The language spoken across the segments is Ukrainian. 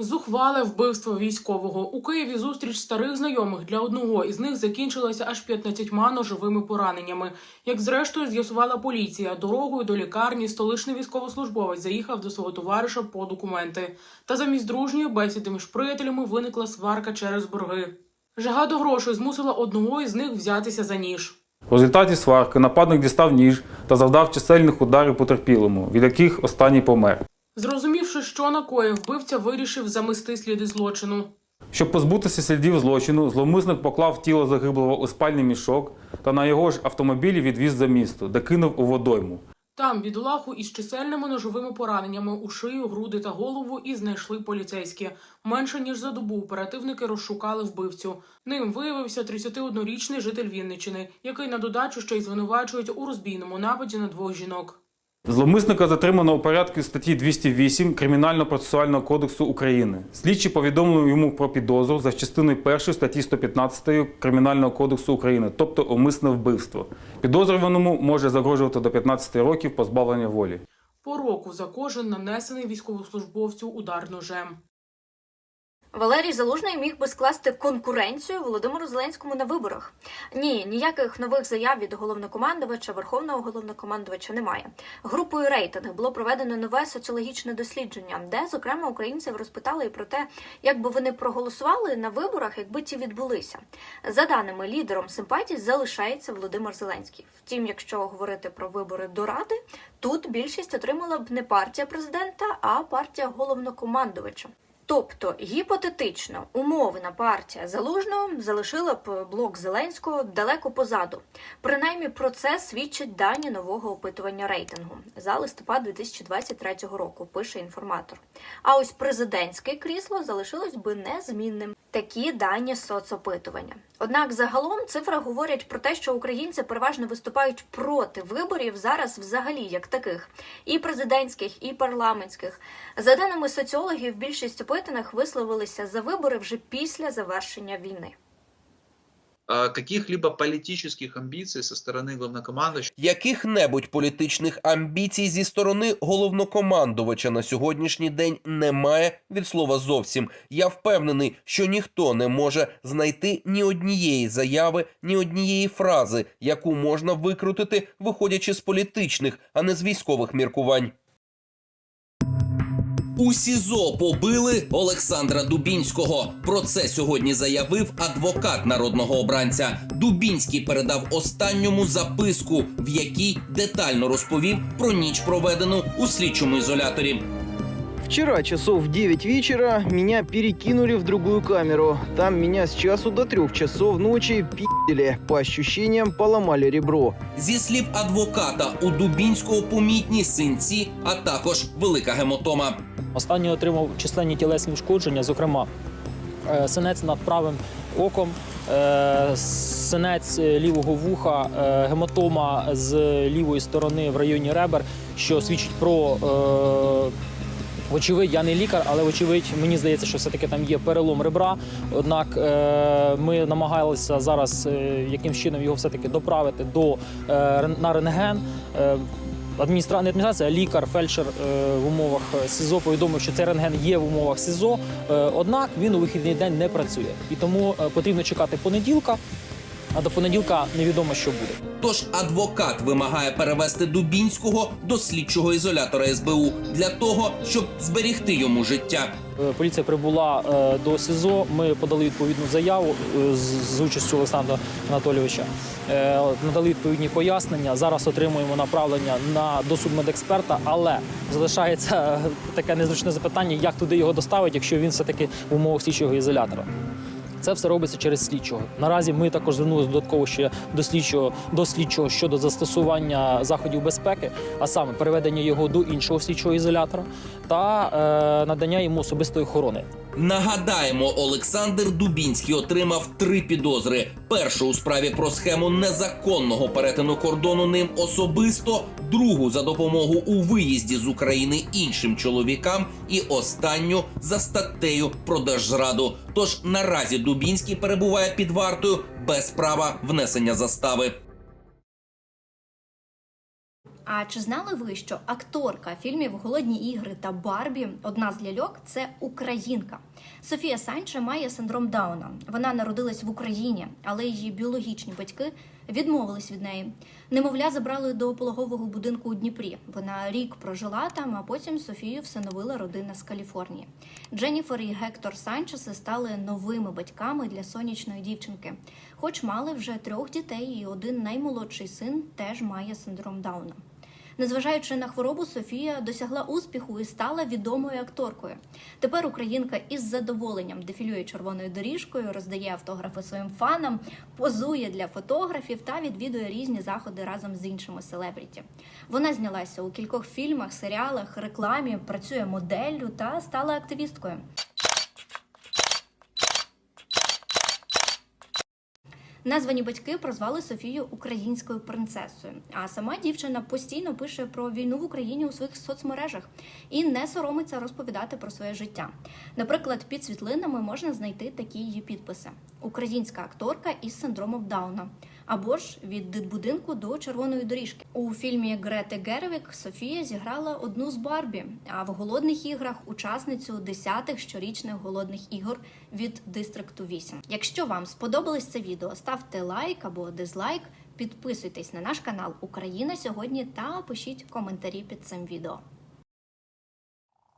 Зухвале вбивство військового у Києві. Зустріч старих знайомих для одного із них закінчилася аж 15 ножовими пораненнями. Як зрештою з'ясувала поліція, дорогою до лікарні столичний військовослужбовець заїхав до свого товариша по документи. Та замість дружньої бесіди між приятелями виникла сварка через борги. Жага до грошей змусила одного із них взятися за ніж. В результаті сварки нападник дістав ніж та завдав чисельних ударів потерпілому, від яких останній помер. Зрозумівши, що накоїв, вбивця вирішив замести сліди злочину. Щоб позбутися слідів злочину, зловмисник поклав тіло загиблого у спальний мішок та на його ж автомобілі відвіз за місто, де кинув у водойму. Там бідолаху із чисельними ножовими пораненнями у шию, груди та голову і знайшли поліцейські. Менше ніж за добу оперативники розшукали вбивцю. Ним виявився 31-річний житель Вінниччини, який на додачу ще й звинувачують у розбійному нападі на двох жінок. Зловмисника затримано у порядку статті 208 Кримінально-процесуального кодексу України. Слідчі повідомили йому про підозру за частиною 1 статті 115 Кримінального кодексу України, тобто умисне вбивство. Підозрюваному може загрожувати до 15 років позбавлення волі. По року за кожен нанесений військовослужбовцю удар ножем. Валерій Залужний міг би скласти конкуренцію Володимиру Зеленському на виборах. Ні, ніяких нових заяв від головнокомандувача, верховного головнокомандувача немає. Групою рейтинг було проведено нове соціологічне дослідження, де, зокрема, українців розпитали і про те, як би вони проголосували на виборах, якби ті відбулися. За даними лідером симпатій, залишається Володимир Зеленський. Втім, якщо говорити про вибори до ради, тут більшість отримала б не партія президента, а партія головнокомандувача. Тобто, гіпотетично, умовна партія залужного залишила б блок Зеленського далеко позаду. Принаймні про це свідчать дані нового опитування рейтингу за листопад 2023 року. Пише інформатор. А ось президентське крісло залишилось би незмінним. Такі дані соцопитування. Однак загалом цифри говорять про те, що українці переважно виступають проти виборів зараз, взагалі як таких, і президентських, і парламентських. За даними соціологів, більшість опитаних висловилися за вибори вже після завершення війни. Каких-либо политических амбиций со стороны главнокомандующего Яких-небудь політичних амбіцій зі сторони головнокомандувача на сьогоднішній день немає від слова зовсім. Я впевнений, що ніхто не може знайти ні однієї заяви, ні однієї фрази, яку можна викрутити, виходячи з політичних, а не з військових міркувань. У СІЗО побили Олександра Дубінського. Про це сьогодні заявив адвокат народного обранця. Дубінський передав останньому записку, в якій детально розповів про ніч проведену у слідчому ізоляторі. Вчера часов в 9 вечера меня перекинули в другую камеру. Там меня с часу до трех часов ночи пи***ли. По ощущениям поломали ребро. Зі слів адвоката, у Дубінського помітні синці, а також велика гемотома. Останній отримав численні тілесні ушкодження, зокрема, е, синець над правим оком, е, синець лівого вуха, е, гематома з лівої сторони в районі ребер, що свідчить про. е, Вочевидь, я не лікар, але вочевидь, мені здається, що все-таки там є перелом ребра. Однак е, ми намагалися зараз е, якимсь чином його все-таки доправити до, е, на рентген. Е, адміністра... не адміністрація, а лікар, фельдшер е, в умовах СІЗО повідомив, що цей рентген є в умовах СІЗО. Е, однак він у вихідний день не працює. І тому е, потрібно чекати понеділка, а до понеділка невідомо, що буде. Тож адвокат вимагає перевести Дубінського до слідчого ізолятора СБУ для того, щоб зберігти йому життя. Е, Поліція прибула е, до СІЗО. Ми подали відповідну заяву е, з, з участю Олександра Анатолійовича. Е, Надали відповідні пояснення. Зараз отримуємо направлення на до судмедексперта, але залишається таке незручне запитання, як туди його доставити, якщо він все таки в умовах слідчого ізолятора. Це все робиться через слідчого. Наразі ми також звернулися додатково ще до слідчого до слідчого щодо застосування заходів безпеки, а саме переведення його до іншого слідчого ізолятора та е, надання йому особистої охорони. Нагадаємо, Олександр Дубінський отримав три підозри: першу у справі про схему незаконного перетину кордону ним особисто, другу за допомогу у виїзді з України іншим чоловікам, і останню за статтею про держзраду. Тож наразі Дубінський перебуває під вартою без права внесення застави. А чи знали ви, що акторка фільмів Голодні ігри та Барбі одна з ляльок це українка? Софія Санче має синдром Дауна. Вона народилась в Україні, але її біологічні батьки відмовились від неї. Немовля забрали до пологового будинку у Дніпрі. Вона рік прожила там, а потім Софію всиновила родина з Каліфорнії. Дженніфер і Гектор Санчеси стали новими батьками для сонячної дівчинки. Хоч мали вже трьох дітей, і один наймолодший син теж має синдром Дауна. Незважаючи на хворобу, Софія досягла успіху і стала відомою акторкою. Тепер українка із задоволенням дефілює червоною доріжкою, роздає автографи своїм фанам, позує для фотографів та відвідує різні заходи разом з іншими селебріті. Вона знялася у кількох фільмах, серіалах, рекламі, працює моделлю та стала активісткою. Названі батьки прозвали Софію українською принцесою. А сама дівчина постійно пише про війну в Україні у своїх соцмережах і не соромиться розповідати про своє життя. Наприклад, під світлинами можна знайти такі її підписи: Українська акторка із синдромом Дауна. Або ж від дитбудинку до червоної доріжки у фільмі Грети Гервік Софія зіграла одну з Барбі, а в голодних іграх учасницю десятих щорічних голодних ігор від Дистрикту 8. Якщо вам сподобалось це відео, ставте лайк або дизлайк, підписуйтесь на наш канал Україна сьогодні та пишіть коментарі під цим відео.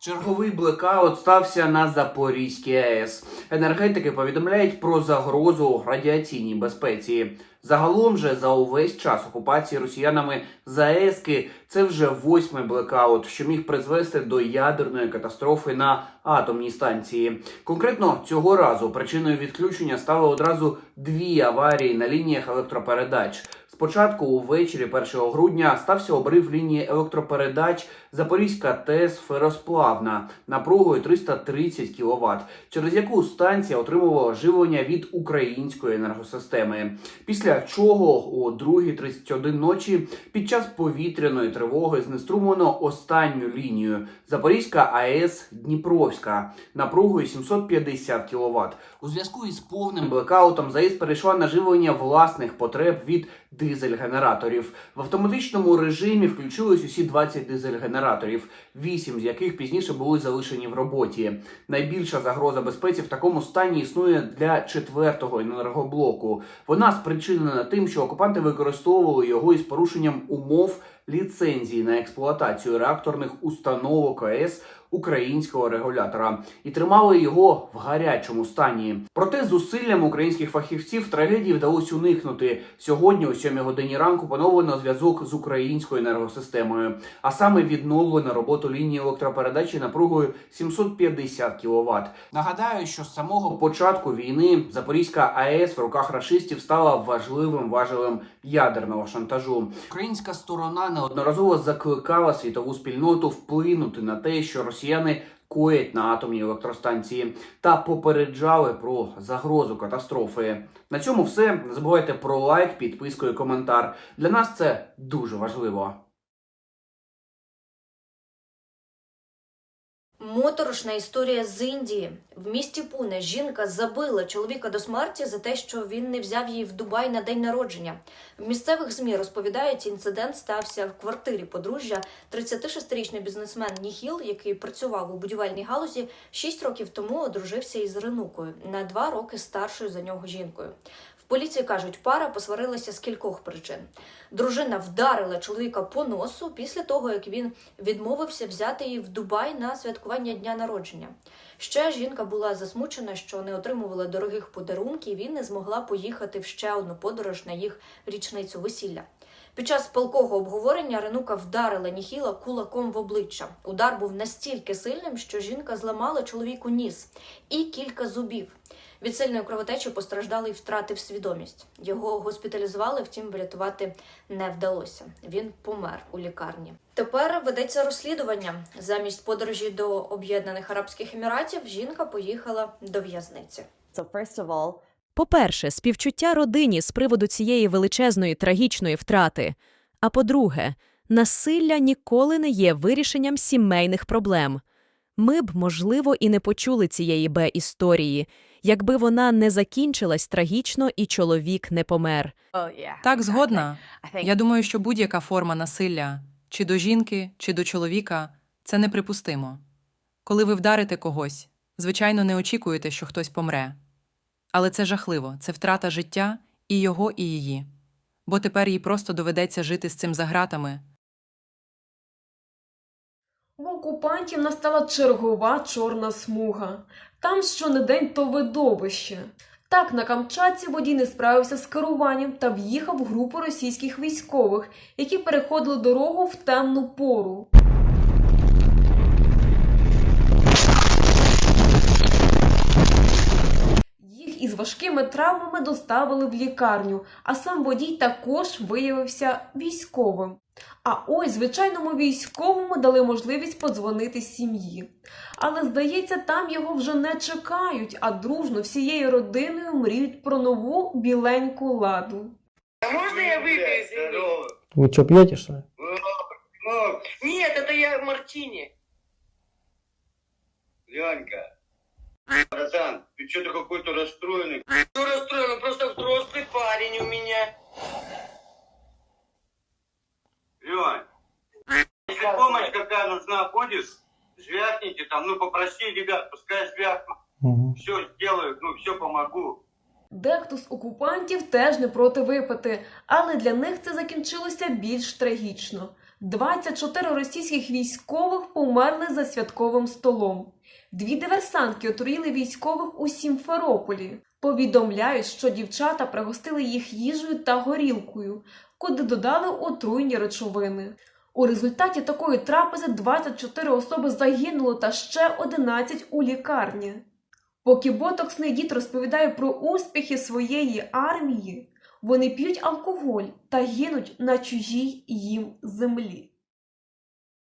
Черговий блекаут стався на Запорізькій АЕС. Енергетики повідомляють про загрозу радіаційній безпеці. Загалом же за увесь час окупації росіянами ЗАЕСки це вже восьмий блекаут, що міг призвести до ядерної катастрофи на атомній станції. Конкретно цього разу причиною відключення стали одразу дві аварії на лініях електропередач. Спочатку увечері 1 грудня стався обрив лінії електропередач Запорізька ТЕС Феросплавна напругою 330 кВт, через яку станція отримувала живлення від української енергосистеми. Після чого о 2.31 ночі під час повітряної тривоги знеструмлено останню лінію Запорізька АЕС Дніпровська напругою 750 кВт. У зв'язку із повним блекаутом ЗАЕС перейшла на живлення власних потреб від дизель-генераторів. В автоматичному режимі включились усі 20 дизель-генераторів, 8 з яких пізніше були залишені в роботі. Найбільша загроза безпеці в такому стані існує для четвертого енергоблоку. Вона спричинена тим, що окупанти використовували його із порушенням умов ліцензії на експлуатацію реакторних установок АЕС українського регулятора і тримали його в гарячому стані. Проте зусиллям українських фахівців трагедії вдалося уникнути. Сьогодні, о 7 годині ранку, поновлено зв'язок з українською енергосистемою, а саме відновлено роботу лінії електропередачі напругою 750 кВт. Нагадаю, що з самого початку війни Запорізька АЕС в руках рашистів стала важливим важелем ядерного шантажу. Українська сторона неодноразово закликала світову спільноту вплинути на те, що росіяни коять на атомній електростанції та попереджали про загрозу катастрофи. На цьому все. Не забувайте про лайк, підписку і коментар. Для нас це дуже важливо. Моторошна історія з Індії. В місті Пуне жінка забила чоловіка до смерті за те, що він не взяв її в Дубай на день народження. В місцевих змі розповідають, інцидент стався в квартирі подружжя. 36-річний бізнесмен Ніхіл, який працював у будівельній галузі, 6 років тому одружився із Ренукою на 2 роки старшою за нього жінкою. Поліції кажуть, пара посварилася з кількох причин. Дружина вдарила чоловіка по носу після того, як він відмовився взяти її в Дубай на святкування дня народження. Ще жінка була засмучена, що не отримувала дорогих подарунків і не змогла поїхати в ще одну подорож на їх річницю весілля. Під час палкого обговорення Ренука вдарила Ніхіла кулаком в обличчя. Удар був настільки сильним, що жінка зламала чоловіку ніс і кілька зубів. Від сильної кровотечі постраждалий втратив свідомість. Його госпіталізували, втім врятувати не вдалося. Він помер у лікарні. Тепер ведеться розслідування. Замість подорожі до Об'єднаних Арабських Еміратів жінка поїхала до в'язниці. So first of all, По-перше, співчуття родині з приводу цієї величезної трагічної втрати. А по-друге, насилля ніколи не є вирішенням сімейних проблем. Ми б, можливо, і не почули цієї Б-історії, якби вона не закінчилась трагічно і чоловік не помер. oh. Так, згодна. Я думаю, що будь-яка форма насилля чи до жінки, чи до чоловіка, це неприпустимо. Коли ви вдарите когось, звичайно, не очікуєте, що хтось помре. Але це жахливо, це втрата життя і його, і її. Бо тепер їй просто доведеться жити з цим за гратами. В окупантів настала чергова чорна смуга. Там щонедень то видовище. Так, на Камчатці водій не справився з керуванням та в'їхав групу російських військових, які переходили дорогу в темну пору. Важкими травмами доставили в лікарню, а сам водій також виявився військовим. А ось звичайному військовому дали можливість подзвонити сім'ї. Але здається, там його вже не чекають, а дружно всією родиною мріють про нову біленьку ладу. Можно я выпью. Ви що, п'єте, що ли? Нет, это я мартини. Ленька, братан, ты что-то какой-то расстроенный. Что расстроен? Просто взрослый парень у меня. Лень, если помощь какая нужна будет, звякните там, ну попроси ребят, пускай звякнут. Все сделают, ну все помогу. Дехто з окупантів теж не проти випити, але для них це закінчилося більш трагічно. 24 російських військових померли за святковим столом. Дві диверсантки отруїли військових у Сімферополі. Повідомляють, що дівчата пригостили їх їжею та горілкою, куди додали отруйні речовини. У результаті такої трапези 24 особи загинуло та ще 11 у лікарні. Поки ботоксний дід розповідає про успіхи своєї армії, вони п'ють алкоголь та гинуть на чужій їм землі.